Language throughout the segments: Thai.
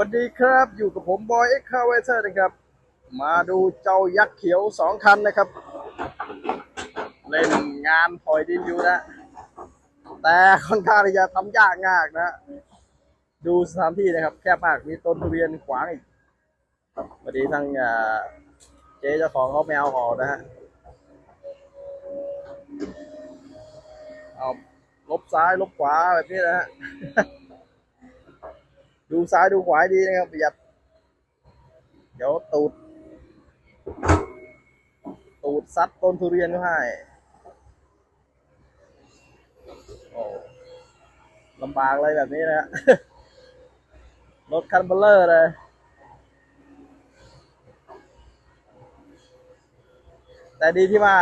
สวัสดีครับอยู่กับผมบอยเอ็กคาเวเตอร์นะครับ มาดูเจ้ายักษ์เขียวสองคันนะครับ เล่นงานถอยดินอยู่นะ แต่ค่อนข้างที่จะทำยากมากนะ ดูสถานที่นะครับ แคบมากมีต้นทุเรียนขวางอีกสวัสดีทั้งเจ๊เจ้าของเขาแมวหอนะฮะเอาลบซ้ายลบขวาแบบนี้นะฮะ ดูซ้ายดูขวาดีนะครับประหยัด เดี๋ยวตูด ตูดซัดต้นทุเรียนก็ให้โอ้ลำบากเลยแบบนี้นะฮะรถคันเบลเลอร์เลยแต่ดีที่ว่า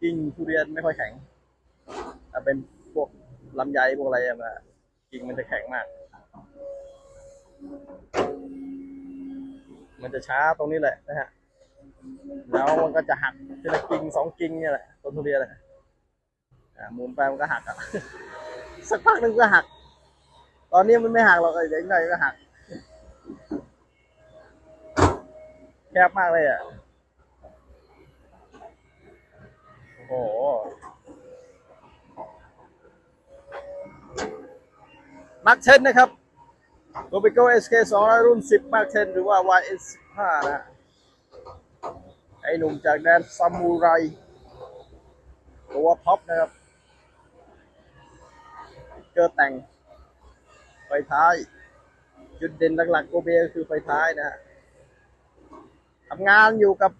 กิ่งทุเรียนไม่ค่อยแข็งถ้าเป็นพวกลำไยพวกอะไรมากิ่งมันจะแข็งมาก มันจะช้าตรงนี้แหละนะฮะ แล้วมันก็จะหักทีละกิ่งสองกิ่งเนี่ยแหละต้นทุเรียนอะอ่าหมุนไปมันก็หักอะ สักพักหนึ่งก็หัก ตอนนี้มันไม่หักหรอกเดี๋ยวอีกหน่อยก็หัก แคบมากเลยอะ โอ้โหมาร์คเทนนะครับ โรบิโก้ SK 200รุ่น10 Mark 10หรือว่า YS 15นะฮะไอหนุ่มจากแดนซามูไร ตัวท็อปนะครับเจอร์แต่ง ไฟท้าย จุดเด่นหลักๆโกเบก็คือไฟท้ายนะฮะทำงานอยู่กับ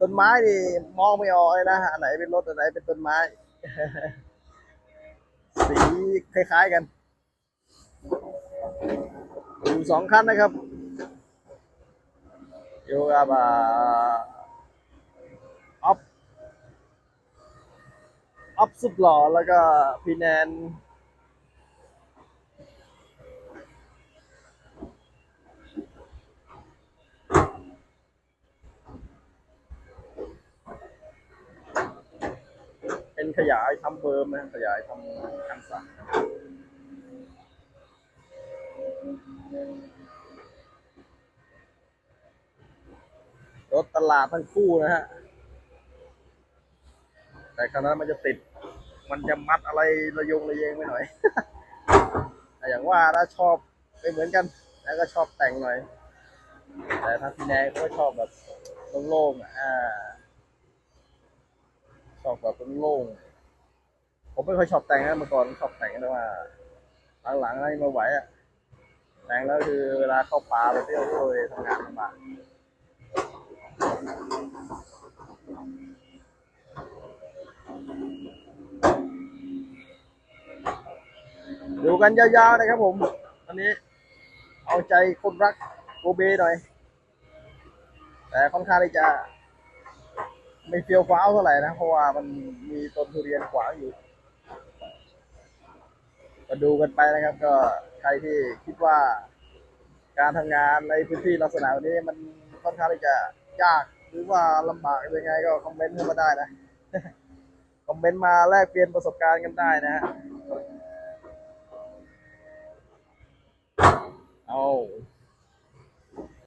ต้นไม้นี่มองไม่ออกเลยนะฮะอันไหนเป็นรถอันไหนเป็นต้นไม้ สีคล้ายๆกัน อยู่สองคันนะครับอยู่กับอ่าออฟออฟสุดหล่อแล้วก็พี่แนนเป็นขยายทำเบิร์มนะขยายทำคันสั่ง รถตลาดทั้งคู่นะฮะ แต่ครั้นั้นมันจะติด มันจะมัดอะไรระยงระเยงไปหน่อยแต่อย่างว่าถ้าชอบไม่เหมือนกัน แล้วก็ชอบแต่งหน่อย แต่ถ้าพี่แนนก็ชอบแบบโล่งๆอะอ่า ชอบแบบโล่งผมไม่ค่อยชอบแต่งนะเมื่อก่อนชอบแต่งแต่ว่าหลังๆไม่ไหวอะ แต่งแล้วคือเวลาเข้าป่าไปเที่ยวเลยทำงานลำบากดูกันยาวๆนะครับผมอันนี้เอาใจคนรักโกเบหน่อย แต่ค่อนข้างที่จะไม่เฟี้ยวฟ้าวเท่าไหร่นะ เพราะว่ามันมีต้นทุเรียนขวางอยู่ ก็ดูกันไปนะครับก็ ใครที่คิดว่าการทำงานในพื้นที่ลักษณะแบบนี้มันค่อนข้างที่จะยากหรือว่าลำบากยังไงก็คอมเมนต์เข้ามาได้นะคอมเมนต์มาแลกเปลี่ยนประสบการณ์กันได้นะฮะเอา